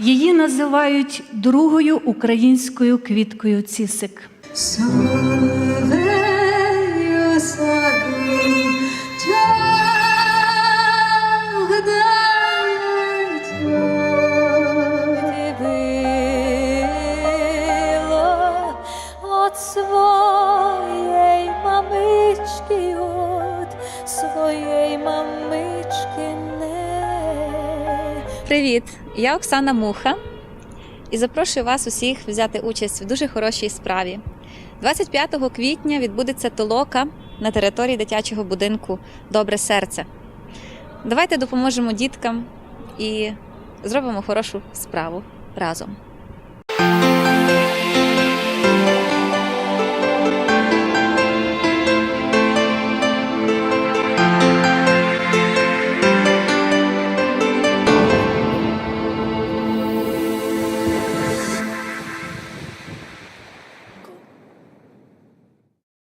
Її називають другою українською квіткою цісик. Своєї мамички, Привіт! Я Оксана Муха і запрошую вас усіх взяти участь в дуже хорошій справі. 25 квітня відбудеться толока на території дитячого будинку Добре серце. Давайте допоможемо діткам і зробимо хорошу справу разом.